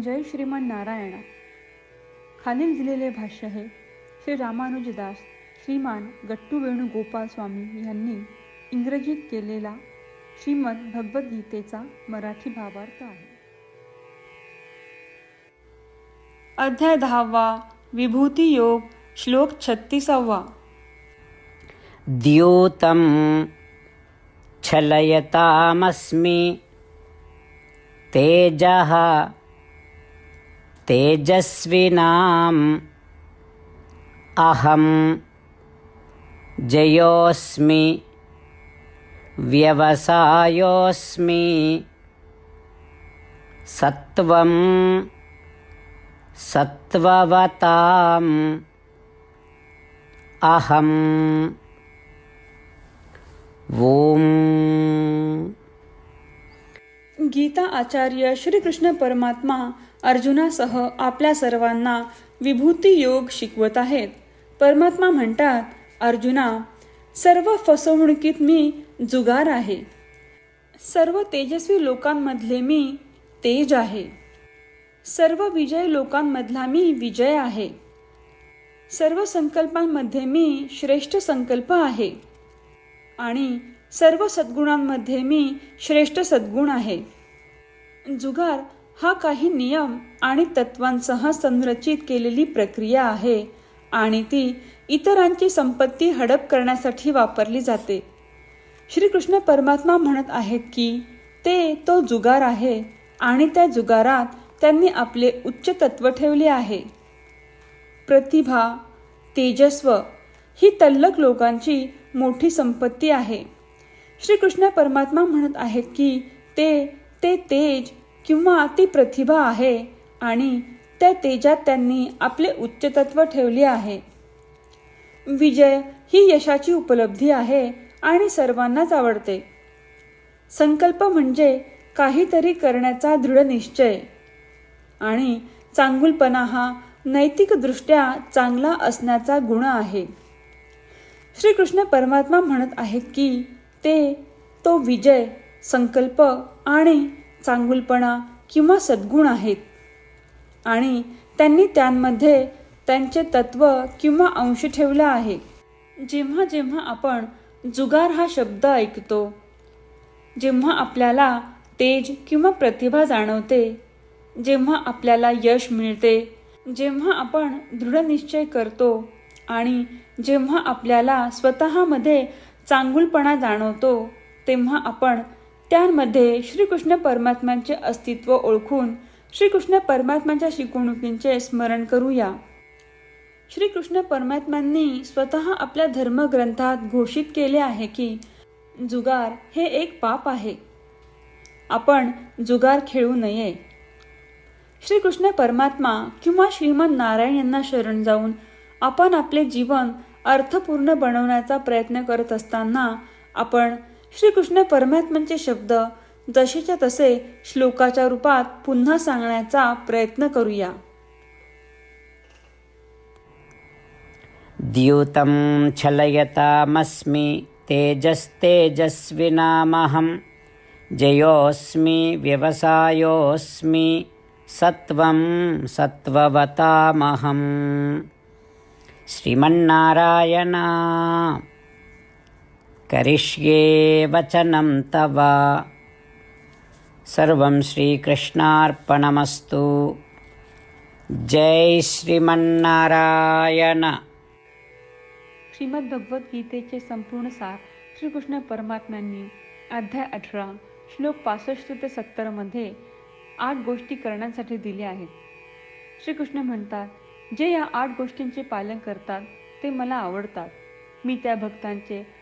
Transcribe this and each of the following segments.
जय श्रीमान नारायणा. खालील दिलेले भाष्य हे श्री रामानुजदास श्रीमान गट्टू वेणुगोपाल स्वामी यांनी इंग्रजीत केलेला श्रीमद भगवद्गीतेचा मराठी भावार्थ आहे. अध्याय दहावा विभूती योग श्लोक छत्तीसावा. द्यूतं छलयतामस्मि तेजः तेजस्विनाम्। अहं जयोऽस्मि व्यवसायोऽस्मि सत्वं सत्त्ववताम्। अहम् ॐ गीता आचार्य श्रीकृष्ण परमात्मा अर्जुनासह आपल्या सर्वांना विभूती योग शिकवत आहेत. परमात्मा म्हणतात अर्जुना सर्व फसवणुकीत मी जुगार आहे. सर्व तेजस्वी लोकांमधले मी तेज आहे. सर्व विजय लोकांमधला मी विजय आहे. सर्व संकल्पांमध्ये मी श्रेष्ठ संकल्प आहे. आणि सर्व सद्गुणांमध्ये मी श्रेष्ठ सद्गुण आहे. जुगार हा काही नियम आणि तत्वांसह संरचित केलेली प्रक्रिया आहे आणि ती इतरांची संपत्ती हडप करण्यासाठी वापरली जाते. श्रीकृष्ण परमात्मा म्हणत आहेत की ते तो जुगार आहे आणि त्या जुगारात त्यांनी आपले उच्च तत्व ठेवले आहे. प्रतिभा तेजस्व ही तल्लक लोकांची मोठी संपत्ती आहे. श्रीकृष्ण परमात्मा म्हणत आहेत की ते ते तेज किंवा ती प्रतिभा आहे आणि त्या तेजात त्यांनी आपले उच्चतत्व ठेवले आहे. विजय ही यशाची उपलब्धी आहे आणि सर्वांनाच आवडते. संकल्प म्हणजे काहीतरी करण्याचा दृढ निश्चय. आणि चांगुलपणा हा नैतिकदृष्ट्या चांगला असण्याचा गुण आहे. श्रीकृष्ण परमात्मा म्हणत आहेत की ते तो विजय संकल्प आणि चांगुलपणा किंवा सद्गुण आहेत. आणि त्यांनी त्यांमध्ये त्यांचे तत्व किंवा अंश ठेवला आहे. जेव्हा जेव्हा आपण जुगार हा शब्द ऐकतो जेव्हा आपल्याला तेज किंवा प्रतिभा जाणवते जेव्हा आपल्याला यश मिळते जेव्हा आपण दृढनिश्चय करतो आणि जेव्हा आपल्याला स्वतःमध्ये चांगुलपणा जाणवतो तेव्हा आपण त्यांमध्ये श्रीकृष्ण परमात्म्यांचे अस्तित्व ओळखून श्रीकृष्ण परमात्म्यांच्या शिकवणुकींचे स्मरण करूया. श्रीकृष्ण परमात्म्यांनी स्वतः आपल्या धर्मग्रंथात घोषित केले आहे की जुगार हे एक पाप आहे. आपण जुगार खेळू नये. श्रीकृष्ण परमात्मा किंवा श्रीमन नारायण यांना शरण जाऊन आपण आपले जीवन अर्थपूर्ण बनवण्याचा प्रयत्न करत असताना आपण श्रीकृष्ण परमात्म्यांचे शब्द जसेच्या तसे श्लोकाच्या रूपात पुन्हा सांगण्याचा प्रयत्न करूया. द्यूतं छलयतामस्मि तेजस्तेजस्विनामहं जयोऽस्मि व्यवसायोऽस्मि सत्वं सत्त्ववतामहं श्रीमन्नारायणा। करिष्ये वचनं तव। सर्वं श्रीकृष्णार्पणमस्तु। जय श्रीमन्नारायण। श्रीमद्भगवद्गीतेचे संपूर्ण सार श्रीकृष्ण परमात्म्यांनी अध्याय अठरा श्लोक पासष्ट ते सत्तरमध्ये आठ गोष्टी करण्यासाठी दिल्या आहेत. श्रीकृष्ण म्हणतात जे या आठ गोष्टींचे पालन करतात ते मला आवडतात. मी त्या भक्तांचे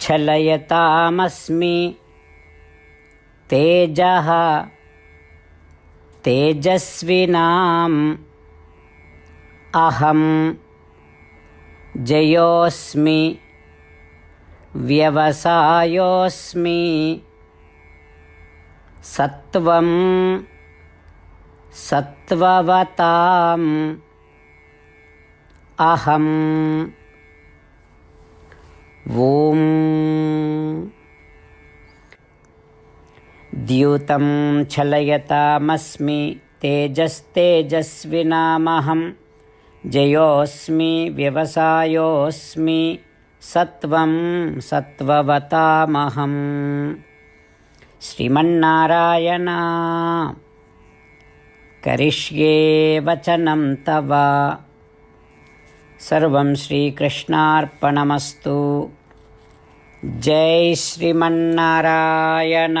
छलयतामस्मि तेजः तेजस्विनाम्। अहं जयोऽस्मि व्यवसायोऽस्मि। सत्वं सत्त्ववताम्। अहम् ॐ द्यूतं छलयतामस्मि तेजस्तेजस्विनामहं जयोऽस्मि व्यवसायोऽस्मि सत्वं सत्त्ववतामहं श्रीमन्नारायण करिष्ये वचनं तव सर्वं श्रीकृष्णार्पणमस्तु जय श्रीमन्नारायण